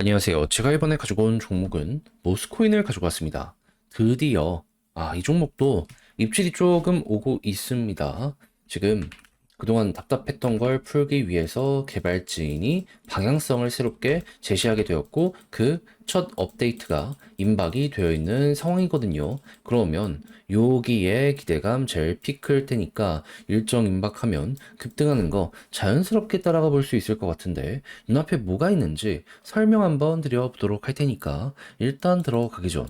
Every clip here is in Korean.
안녕하세요. 제가 이번에 가지고 온 종목은 모스코인을 가지고 왔습니다. 드디어, 아, 이 종목도 입질이 조금 오고 있습니다. 지금 그동안 답답했던 걸 풀기 위해서 개발진이 방향성을 새롭게 제시하게 되었고, 그 첫 업데이트가 임박이 되어 있는 상황이거든요. 그러면 여기에 기대감 제일 피클 테니까 일정 임박하면 급등하는 거 자연스럽게 따라가 볼 수 있을 것 같은데 눈앞에 뭐가 있는지 설명 한번 드려보도록 할 테니까 일단 들어가기 전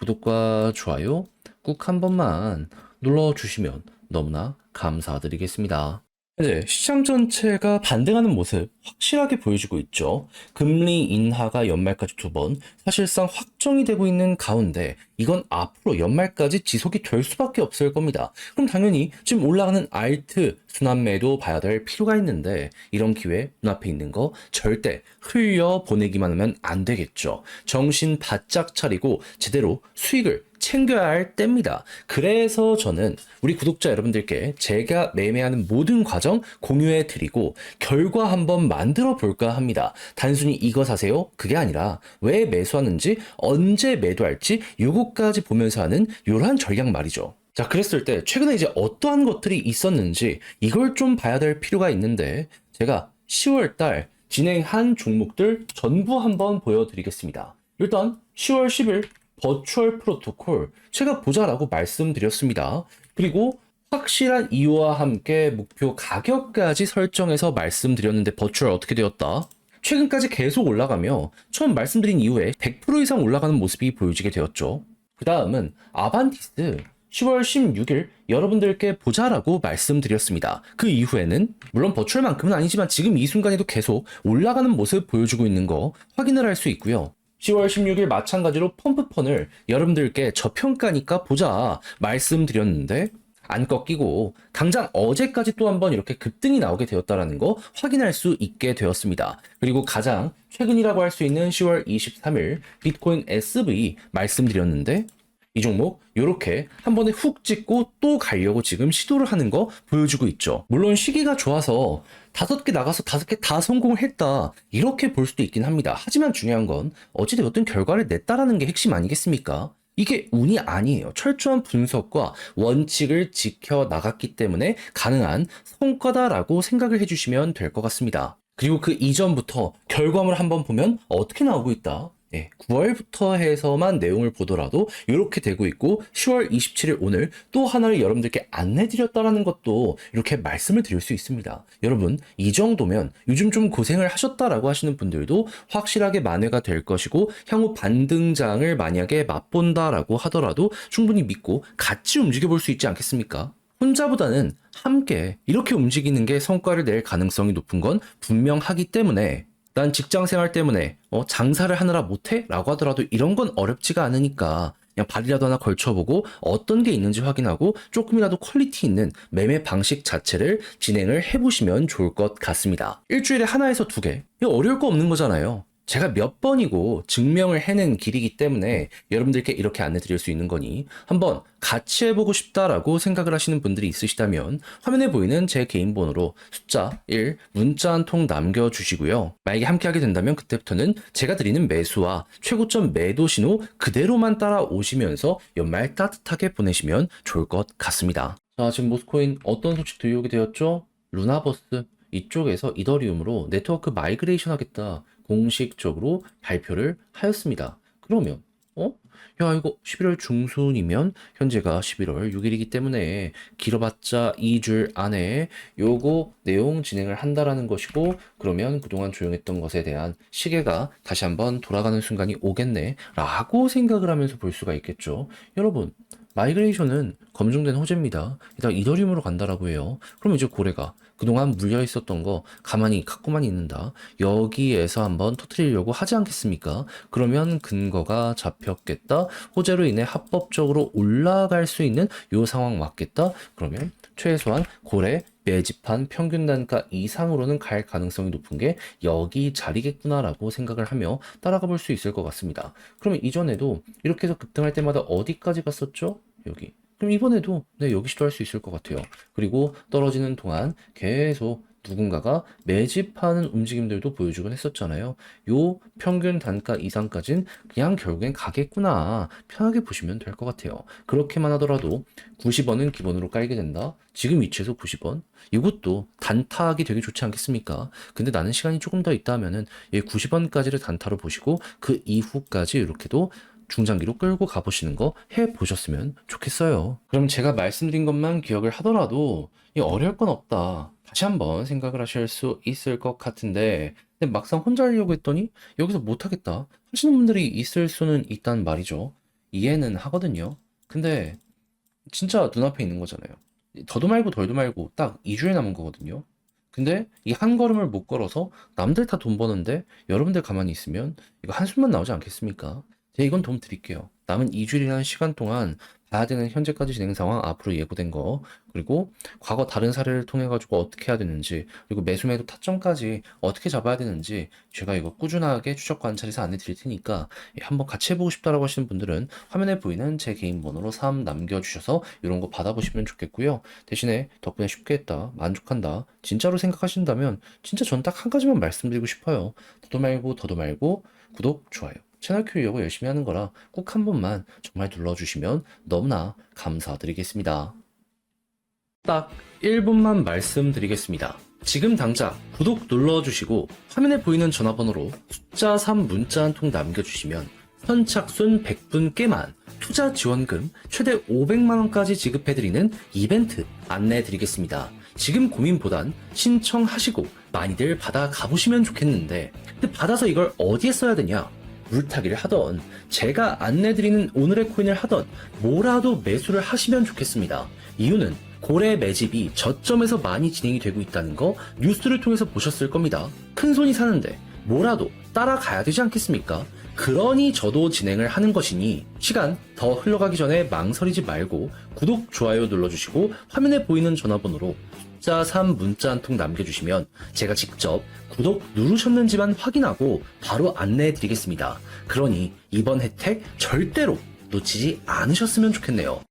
구독과 좋아요 꾹 한 번만 눌러주시면 너무나 감사드리겠습니다. 네, 시장 전체가 반등하는 모습 확실하게 보여주고 있죠. 금리 인하가 연말까지 두 번, 사실상 확정이 되고 있는 가운데 이건 앞으로 연말까지 지속이 될 수밖에 없을 겁니다. 그럼 당연히 지금 올라가는 알트 순환매도 봐야 될 필요가 있는데 이런 기회 눈앞에 있는 거 절대 흘려 보내기만 하면 안 되겠죠. 정신 바짝 차리고 제대로 수익을 챙겨야 할 때입니다. 그래서 저는 우리 구독자 여러분들께 제가 매매하는 모든 과정 공유해 드리고 결과 한번 만들어 볼까 합니다. 단순히 이거 사세요? 그게 아니라 왜 매수하는지 언제 매도할지 요거까지 보면서 하는 요러한 전략 말이죠. 자, 그랬을 때 최근에 이제 어떠한 것들이 있었는지 이걸 좀 봐야 될 필요가 있는데 제가 10월 달 진행한 종목들 전부 한번 보여드리겠습니다. 일단 10월 10일 버추얼 프로토콜 제가 보자라고 말씀드렸습니다. 그리고 확실한 이유와 함께 목표 가격까지 설정해서 말씀드렸는데 버추얼 어떻게 되었다? 최근까지 계속 올라가며 처음 말씀드린 이후에 100% 이상 올라가는 모습이 보여지게 되었죠. 그 다음은 아반티스 10월 16일 여러분들께 보자라고 말씀드렸습니다. 그 이후에는 물론 버추얼만큼은 아니지만 지금 이 순간에도 계속 올라가는 모습 보여주고 있는 거 확인을 할 수 있고요. 10월 16일 마찬가지로 펌프펀을 여러분들께 저평가니까 보자 말씀드렸는데 안 꺾이고 당장 어제까지 또 한번 이렇게 급등이 나오게 되었다라는 거 확인할 수 있게 되었습니다. 그리고 가장 최근이라고 할 수 있는 10월 23일 비트코인 SV 말씀드렸는데 이 종목 이렇게 한 번에 훅 찍고 또 가려고 지금 시도를 하는 거 보여주고 있죠. 물론 시기가 좋아서 다섯 개 나가서 다섯 개 다 성공을 했다 이렇게 볼 수도 있긴 합니다. 하지만 중요한 건 어찌되었든 결과를 냈다라는 게 핵심 아니겠습니까? 이게 운이 아니에요. 철저한 분석과 원칙을 지켜 나갔기 때문에 가능한 성과다라고 생각을 해주시면 될 것 같습니다. 그리고 그 이전부터 결과물 한번 보면 어떻게 나오고 있다. 예, 9월부터 해서만 내용을 보더라도 이렇게 되고 있고 10월 27일 오늘 또 하나를 여러분들께 안내드렸다라는 것도 이렇게 말씀을 드릴 수 있습니다. 여러분 이 정도면 요즘 좀 고생을 하셨다라고 하시는 분들도 확실하게 만회가 될 것이고 향후 반등장을 만약에 맛본다라고 하더라도 충분히 믿고 같이 움직여 볼 수 있지 않겠습니까? 혼자보다는 함께 이렇게 움직이는 게 성과를 낼 가능성이 높은 건 분명하기 때문에 난 직장 생활 때문에 어, 장사를 하느라 못해? 라고 하더라도 이런 건 어렵지가 않으니까 그냥 발이라도 하나 걸쳐보고 어떤 게 있는지 확인하고 조금이라도 퀄리티 있는 매매 방식 자체를 진행을 해보시면 좋을 것 같습니다. 일주일에 하나에서 두 개. 이거 어려울 거 없는 거잖아요. 제가 몇 번이고 증명을 해낸 길이기 때문에 여러분들께 이렇게 안내 드릴 수 있는 거니 한번 같이 해보고 싶다라고 생각을 하시는 분들이 있으시다면 화면에 보이는 제 개인 번호로 숫자 1 문자 한 통 남겨주시고요. 만약에 함께 하게 된다면 그때부터는 제가 드리는 매수와 최고점 매도 신호 그대로만 따라오시면서 연말 따뜻하게 보내시면 좋을 것 같습니다. 자, 지금 모스코인 어떤 소식 들려오게 되었죠? 루나버스 이쪽에서 이더리움으로 네트워크 마이그레이션 하겠다. 공식적으로 발표를 하였습니다. 그러면 어? 야 이거 11월 중순이면 현재가 11월 6일이기 때문에 길어봤자 2줄 안에 요거 내용 진행을 한다라는 것이고 그러면 그동안 조용했던 것에 대한 시계가 다시 한번 돌아가는 순간이 오겠네 라고 생각을 하면서 볼 수가 있겠죠. 여러분 마이그레이션은 검증된 호재입니다. 일단 이더리움으로 간다라고 해요. 그럼 이제 고래가 그동안 물려 있었던 거 가만히 갖고만 있는다. 여기에서 한번 터트리려고 하지 않겠습니까? 그러면 근거가 잡혔겠다. 호재로 인해 합법적으로 올라갈 수 있는 요 상황 맞겠다. 그러면 최소한 고래 매집한 평균 단가 이상으로는 갈 가능성이 높은 게 여기 자리겠구나라고 생각을 하며 따라가 볼 수 있을 것 같습니다. 그러면 이전에도 이렇게 해서 급등할 때마다 어디까지 갔었죠? 여기. 그럼 이번에도 네, 여기 시도할 수 있을 것 같아요. 그리고 떨어지는 동안 계속 누군가가 매집하는 움직임들도 보여주곤 했었잖아요. 요 평균 단가 이상까진 그냥 결국엔 가겠구나. 편하게 보시면 될 것 같아요. 그렇게만 하더라도 90원은 기본으로 깔게 된다. 지금 위치에서 90원. 이것도 단타하기 되게 좋지 않겠습니까? 근데 나는 시간이 조금 더 있다 하면은 이 90원까지를 단타로 보시고 그 이후까지 이렇게도 중장기로 끌고 가보시는 거 해보셨으면 좋겠어요. 그럼 제가 말씀드린 것만 기억을 하더라도 이 어려울 건 없다. 다시 한번 생각을 하실 수 있을 것 같은데 근데 막상 혼자 하려고 했더니 여기서 못하겠다 하시는 분들이 있을 수는 있단 말이죠. 이해는 하거든요. 근데 진짜 눈앞에 있는 거잖아요. 더도 말고 덜도 말고 딱 2주일 남은 거거든요. 근데 이 한 걸음을 못 걸어서 남들 다 돈 버는데 여러분들 가만히 있으면 이거 한숨만 나오지 않겠습니까? 제가 이건 도움 드릴게요. 남은 2주일이라는 시간 동안 봐야 되는 현재까지 진행 상황, 앞으로 예고된 거, 그리고 과거 다른 사례를 통해 가지고 어떻게 해야 되는지, 그리고 매수 매도 타점까지 어떻게 잡아야 되는지 제가 이거 꾸준하게 추적 관찰해서 안내 드릴 테니까 예, 한번 같이 해보고 싶다라고 하시는 분들은 화면에 보이는 제 개인 번호로 3 남겨주셔서 이런 거 받아보시면 좋겠고요. 대신에 덕분에 쉽게 했다, 만족한다, 진짜로 생각하신다면 진짜 전 딱 한 가지만 말씀드리고 싶어요. 더도 말고 더도 말고 구독, 좋아요. 채널 키우려고 열심히 하는 거라 꼭 한 번만 정말 눌러주시면 너무나 감사드리겠습니다. 딱 1분만 말씀드리겠습니다. 지금 당장 구독 눌러주시고 화면에 보이는 전화번호로 숫자 3 문자 한 통 남겨주시면 선착순 100분께만 투자 지원금 최대 500만원까지 지급해드리는 이벤트 안내해드리겠습니다. 지금 고민보단 신청하시고 많이들 받아 가보시면 좋겠는데 근데 받아서 이걸 어디에 써야 되냐? 물타기를 하던 제가 안내드리는 오늘의 코인을 하던 뭐라도 매수를 하시면 좋겠습니다. 이유는 고래 매집이 저점에서 많이 진행이 되고 있다는 거 뉴스를 통해서 보셨을 겁니다. 큰 손이 사는데 뭐라도 따라가야 되지 않겠습니까? 그러니 저도 진행을 하는 것이니 시간 더 흘러가기 전에 망설이지 말고 구독, 좋아요 눌러주시고 화면에 보이는 전화번호로 숫자 3 문자 한 통 남겨주시면 제가 직접 구독 누르셨는지만 확인하고 바로 안내해 드리겠습니다. 그러니 이번 혜택 절대로 놓치지 않으셨으면 좋겠네요.